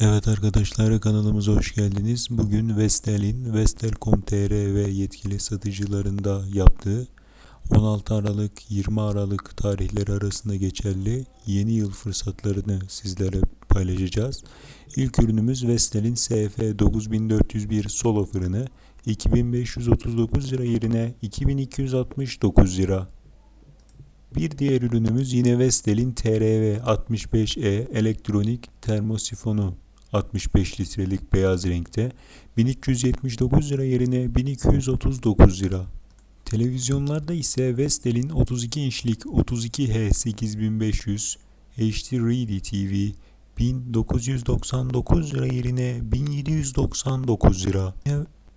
Evet arkadaşlar kanalımıza hoş geldiniz. Bugün Vestel'in Vestel.com.tr ve yetkili satıcılarında yaptığı 16 Aralık 20 Aralık tarihleri arasında geçerli yeni yıl fırsatlarını sizlere paylaşacağız. İlk ürünümüz Vestel'in SF 9401 solo fırını 2539 lira yerine 2269 lira. Bir diğer ürünümüz yine Vestel'in TRV 65E elektronik termosifonu 65 litrelik beyaz renkte 1379 lira yerine 1239 lira. Televizyonlarda ise Vestel'in 32 inçlik 32H 8500 HD Ready TV 1999 lira yerine 1799 lira.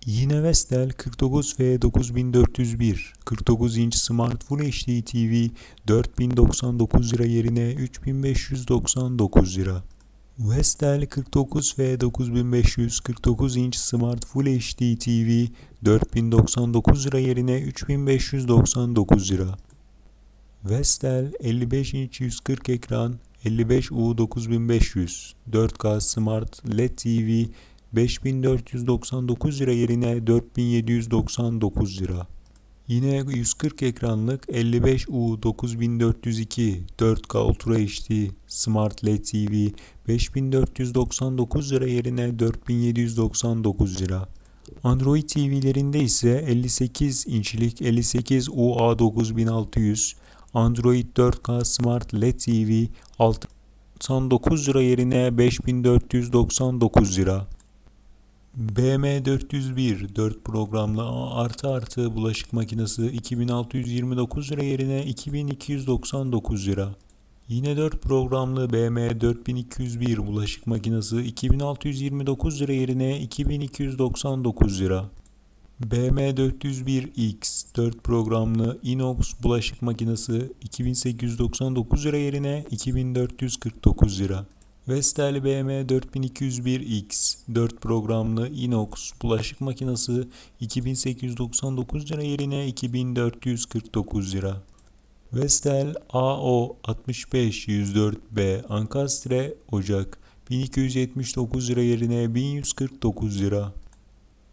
Yine Vestel 49F 9401 49 inç Smart Full HD TV 4099 lira yerine 3599 lira. Vestel 49F 9500 49 inç Smart Full HD TV 4099 lira yerine 3599 lira. Vestel 55 inç 140 ekran 55U 9500 4K Smart LED TV 5499 lira yerine 4799 lira. Yine 140 ekranlık 55U 9402 4K Ultra HD Smart LED TV 5499 lira yerine 4799 lira. Android TV'lerinde ise 58 inçlik 58 UA 9600 Android 4K Smart LED TV 699 lira yerine 5499 lira. BM401 4 programlı artı artı bulaşık makinesi 2629 lira yerine 2299 lira. Yine 4 programlı BM 4201 bulaşık makinesi 2629 lira yerine 2299 lira. BM 401X 4 programlı inox bulaşık makinesi 2899 lira yerine 2449 lira. Vestel BM 4201X 4 programlı inox bulaşık makinesi 2899 lira yerine 2449 lira. Vestel AO 65 104B Ankastre Ocak 1279 lira yerine 1149 lira.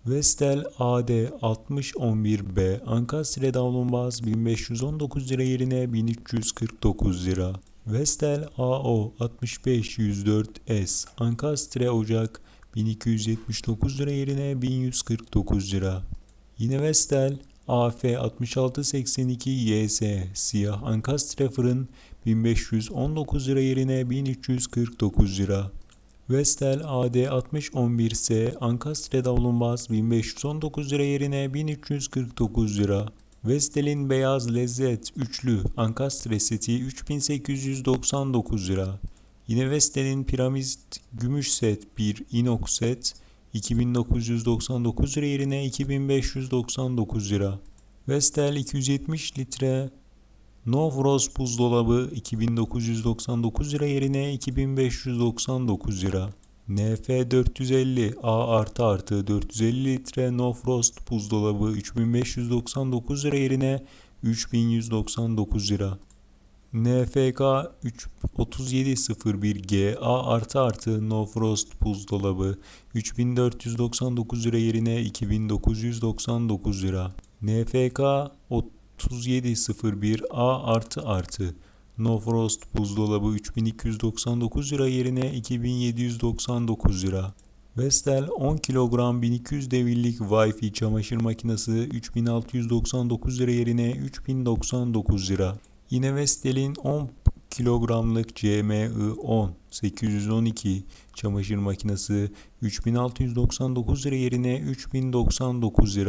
Vestel AD 6011B Ankastre davlumbaz 1519 lira yerine 1349 lira. Vestel AO 65 104S Ankastre Ocak 1279 lira yerine 1149 lira. Yine Vestel AF 6682 YS siyah Ankastre fırın 1519 lira yerine 1349 lira. Vestel AD 6011S Ankastre davlumbaz 1519 lira yerine 1349 lira. Vestel'in beyaz lezzet üçlü Ankastre seti 3899 lira. Yine Vestel'in piramit gümüş set 1 inox set 2999 lira yerine 2599 lira. Vestel 270 litre No Frost buzdolabı 2999 lira yerine 2599 lira. NF 450 A artı artı 450 litre No Frost buzdolabı 3599 lira yerine 3199 lira. NFK 3701G A artı artı No Frost buzdolabı 3499 lira yerine 2999 lira. NFK 3701 A artı artı No Frost buzdolabı 3299 lira yerine 2799 lira. Vestel 10 kilogram 1200 devirlik Wi-Fi çamaşır makinesi 3699 lira yerine 3099 lira. Yine Vestel'in 10 kilogramlık CMI 10 812 çamaşır makinesi 3699 lira yerine 3099 lira.